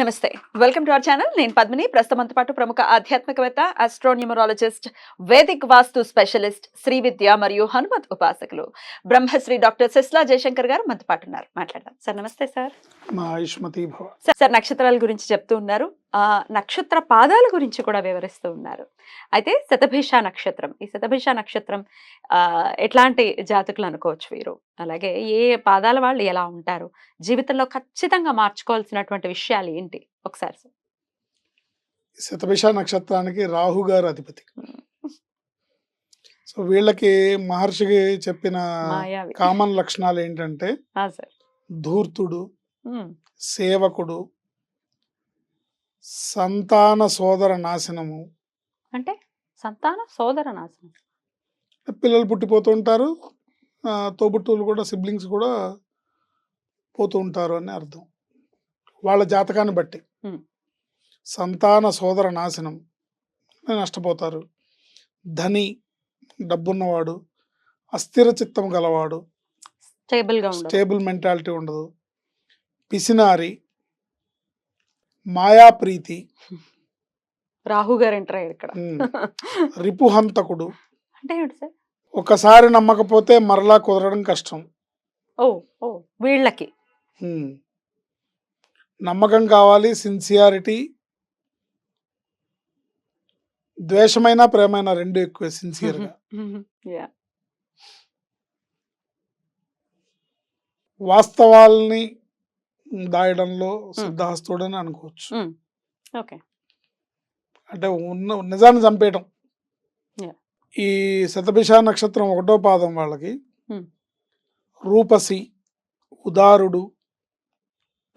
నమస్తే. Welcome to our channel నేను పద్మిని. ప్రస్తుతంతో పాటు ప్రముఖ ఆధ్యాత్మికవేత్త astronumerologist vedic vastu specialist Shri Vidya మరియు హనుమత్ ఉపాసకులు బ్రహ్మశ్రీ డాక్టర్ సిస్లా జయశంకర్ గారు మనతో పాటు ఉన్నారు. మాట్లాడదాం. సార్ నమస్తే సార్. సార్ నక్షత్రాల గురించి చెప్తూ ఉన్నారు. నక్షత్ర పాదాల గురించి కూడా వివరిస్తూ ఉన్నారు. అయితే శతభిష నక్షత్రం ఈ శతభిష నక్షత్రం ఎట్లాంటి జాతకులు అనుకోవచ్చు వీరు? అలాగే ఏ పాదాల వాళ్ళు ఎలా ఉంటారు? జీవితంలో ఖచ్చితంగా మార్చుకోవాల్సినటువంటి విషయాలు ఏంటి? ఒకసారి సార్ శతభిష నక్షత్రానికి రాహు గారు అధిపతి. సో వీళ్ళకి మహర్షికి చెప్పిన కామన్ లక్షణాలు ఏంటంటే ధూర్తుడు సేవకుడు సంతాన సోదర నాశనము. అంటే సంతాన సోదర నాశనం. పిల్లలు పుట్టిపోతూ ఉంటారు. ఆ, తోబుట్టువులు కూడా సిబ్లింగ్స్ కూడా పోతూ ఉంటారు అని అర్థం. వాళ్ళ జాతకాన్ని బట్టి. Hmm. సంతాన సోదర నాశనం నష్టపోతారు. ధని డబ్బున్నవాడు అస్థిర చిత్తం గలవాడు స్టేబుల్గా ఉండదు. స్టేబుల్ మెంటాలిటీ ఉండదు. పిసినారి మాయాప్రీతి. రాహు గారు ఎంటర్ అయ్యారు ఇక్కడ రిపుహంతకుడు. అంటే సార్? ఒకసారి నమ్మకపోతే మరలా కుదరడం కష్టం. ఓ ఓ వీళ్ళకి. నమ్మకం కావాలి సిన్సియారిటీ. ద్వేషమైన ప్రేమైన రెండు ఎక్కువ సిన్సియర్గా. వాస్తవాల్ని దాయడంలో సిద్ధహస్తుడని అనుకోవచ్చు ఓకే అంటే ఉన్న నిజాన్ని చంపేయటం. ఈ శతభిష నక్షత్రం ఒకటో పాదం వాళ్ళకి. రూపసి ఉదారుడు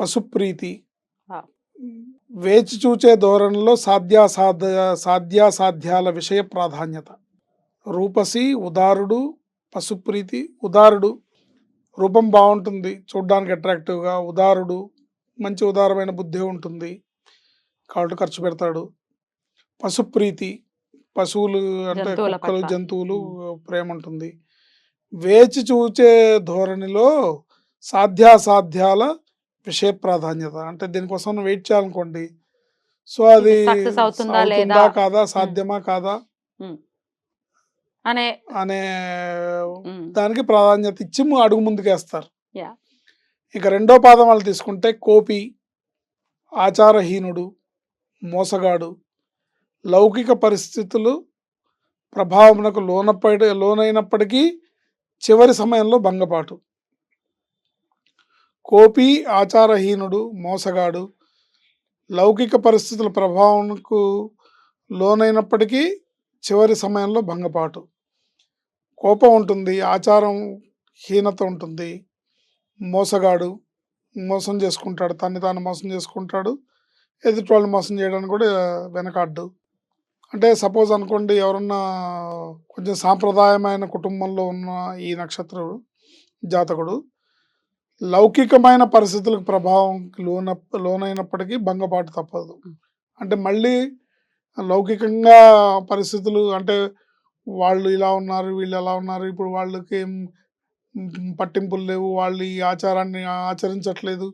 పశుప్రీతి. వేచి చూచే ధోరణిలో సాధ్యాసాధ్య సాధ్యాసాధ్యాల విషయ ప్రాధాన్యత రూపసి ఉదారుడు పశుప్రీతి ఉదారుడు రూపం బాగుంటుంది. చూడ్డానికి అట్రాక్టివ్గా ఉదారుడు మంచి ఉదారమైన బుద్ధి ఉంటుంది. కాబట్టి ఖర్చు పెడతాడు. పశుప్రీతి పశువులు అంటే కుక్కలు. జంతువులు ప్రేమ ఉంటుంది వేచి చూచే ధోరణిలో సాధ్యాసాధ్యాల విషయ ప్రాధాన్యత. అంటే దీనికోసం వెయిట్ చేయాలనుకోండి. సో అది? అవుతుందా కాదా? సాధ్యమా కాదా? అనే అనే దానికి ప్రాధాన్యత ఇచ్చి అడుగు ముందుకేస్తారు. ఇక రెండో పాదం వాళ్ళు తీసుకుంటే కోపి ఆచారహీనుడు మోసగాడు లౌకిక పరిస్థితులు ప్రభావమునకు లోనప్పటి లోనైనప్పటికీ చివరి సమయంలో భంగపాటు. కోపి ఆచారహీనుడు మోసగాడు లౌకిక పరిస్థితుల ప్రభావంకు లోనైనప్పటికీ చివరి సమయంలో భంగపాటు. కోపం ఉంటుంది ఆచారం హీనత ఉంటుంది. మోసగాడు మోసం చేసుకుంటాడు తన్ని తాను మోసం చేసుకుంటాడు ఎదుటి వాళ్ళు మోసం చేయడానికి కూడా వెనకాడ్డు. అంటే సపోజ్ అనుకోండి ఎవరన్నా కొంచెం సాంప్రదాయమైన కుటుంబంలో ఉన్న ఈ నక్షత్రుడు జాతకుడు లౌకికమైన పరిస్థితులకు ప్రభావం లోన లోనైనప్పటికీ భంగపాటు తప్పదు. అంటే మళ్ళీ లౌకికంగా పరిస్థితులు అంటే వాళ్ళు ఇలా ఉన్నారు వీళ్ళు ఎలా ఉన్నారు. ఇప్పుడు వాళ్ళకి పట్టింపులు లేవు. వాళ్ళు ఈ ఆచారాన్ని ఆచరించట్లేదు.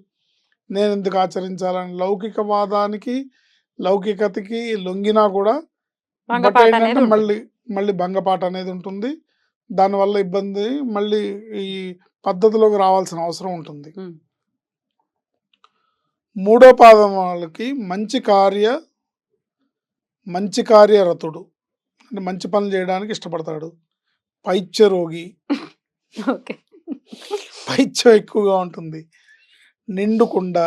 నేను ఎందుకు ఆచరించాలని? లౌకికవాదానికి లౌకికతకి లొంగినా కూడా. మళ్ళీ మళ్ళీ భంగపాట అనేది ఉంటుంది. దానివల్ల ఇబ్బంది మళ్ళీ ఈ పద్ధతిలోకి రావాల్సిన అవసరం ఉంటుంది. మూడో పాదం వాళ్ళకి మంచి కార్య మంచి కార్యరతుడు. మంచి పనులు చేయడానికి ఇష్టపడతాడు. పైత్య రోగి. ఓకే. పైత్యం ఎక్కువగా ఉంటుంది. నిండుకుండ.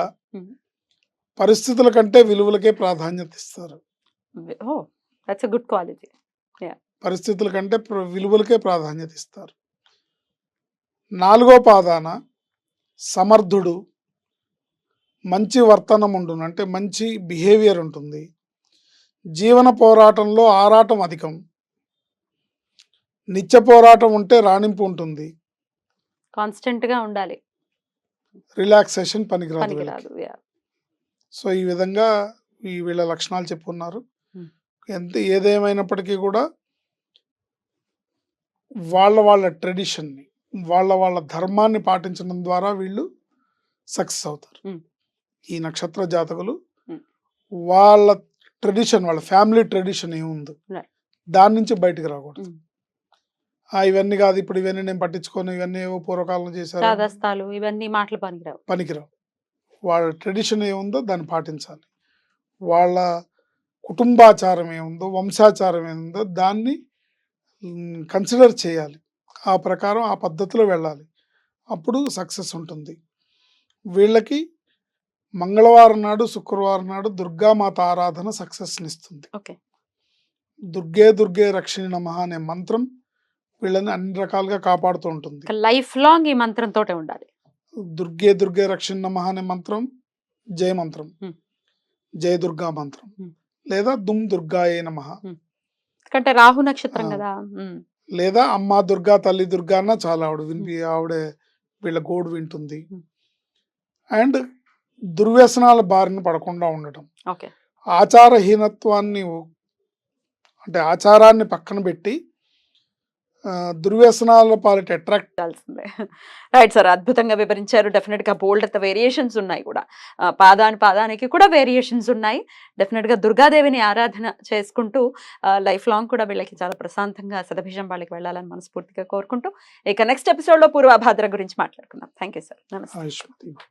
పరిస్థితుల కంటే విలువలకే ప్రాధాన్యత ఇస్తారు. గుడ్ క్వాలిటీ పరిస్థితుల కంటే విలువలకే ప్రాధాన్యత ఇస్తారు. నాలుగో పాదాన సమర్థుడు. మంచి వర్తనం ఉండును అంటే మంచి బిహేవియర్ ఉంటుంది. జీవన పోరాటంలో ఆరాటం అధికం నిత్య పోరాటం ఉంటే రాణింపు ఉంటుంది కాన్స్టెంట్గా ఉండాలి రిలాక్సేషన్ పనికిరాదు వీళ్ళకి. పనికిరాదు Yeah. సో ఈ విధంగా ఈ వీళ్ళ లక్షణాలు చెప్పుకున్నారు Hmm. ఎంత ఏదేమైనప్పటికీ కూడా వాళ్ళ వాళ్ళ ట్రెడిషన్ని వాళ్ళ వాళ్ళ ధర్మాన్ని పాటించడం ద్వారా వీళ్ళు సక్సెస్ అవుతారు Hmm. ఈ నక్షత్ర జాతకులు Hmm. వాళ్ళ ట్రెడిషన్ వాళ్ళ ఫ్యామిలీ ట్రెడిషన్ ఏముంది. దాని నుంచి బయటికి రాకూడదు. Hmm. ఇవన్నీ కాదు ఇప్పుడు ఇవన్నీ నేను పట్టించుకోను ఇవన్నీ ఏవో పూర్వకాలం చేశారు ఇవన్నీ మాటలు పనికిరావు. పనికిరావు. వాళ్ళ ట్రెడిషన్ ఏముందో దాన్ని పాటించాలి. వాళ్ళ కుటుంబాచారం ఏముందో వంశాచారం ఏముందో దాన్ని కన్సిడర్ చేయాలి. ఆ ప్రకారం ఆ పద్ధతిలో వెళ్ళాలి. అప్పుడు సక్సెస్ ఉంటుంది. వీళ్ళకి మంగళవారం నాడు శుక్రవారం నాడు దుర్గామాత ఆరాధన సక్సెస్ని ఇస్తుంది దుర్గే దుర్గే రక్షిణి నమః అనే మంత్రం వీళ్ళని అన్ని రకాలుగా కాపాడుతూ ఉంటుంది. లైఫ్ లాంగ్ ఈ మంత్రంతో ఉండాలి. దుర్గే దుర్గే రక్షణ నమః అనే మంత్రం జయ మంత్రం. జయ దుర్గా మంత్రం. లేదా దుమ్ దుర్గాయే నమ. ఎందుకంటే రాహు నక్షత్రం. కదా. లేదా అమ్మ దుర్గా తల్లి దుర్గా అన్న చాలా ఆవిడ వినిపి ఆవిడే వీళ్ళ గోడు వింటుంది. అండ్ దుర్వ్యసనాల బారిన పడకుండా ఉండటం. ఓకే. ఆచారహీనత్వాన్ని అంటే ఆచారాన్ని పక్కన పెట్టి దుర్వ్యసనాల పాలిట అట్రాక్ట్ ఉండాల్సిందే రైట్ సార్ అద్భుతంగా వివరించారు. డెఫినెట్గా బోల్డ్ వేరియేషన్స్ ఉన్నాయి కూడా. పాదాని పాదానికి కూడా వేరియేషన్స్ ఉన్నాయి. డెఫినెట్గా దుర్గాదేవిని ఆరాధన చేసుకుంటూ లైఫ్ లాంగ్ కూడా వీళ్ళకి చాలా ప్రశాంతంగా సదభిషం వాళ్ళకి వెళ్ళాలని మనస్ఫూర్తిగా కోరుకుంటూ ఇక నెక్స్ట్ ఎపిసోడ్లో పూర్వభాద్ర గురించి మాట్లాడుకుందాం. థ్యాంక్ యూ సార్ నమస్తే.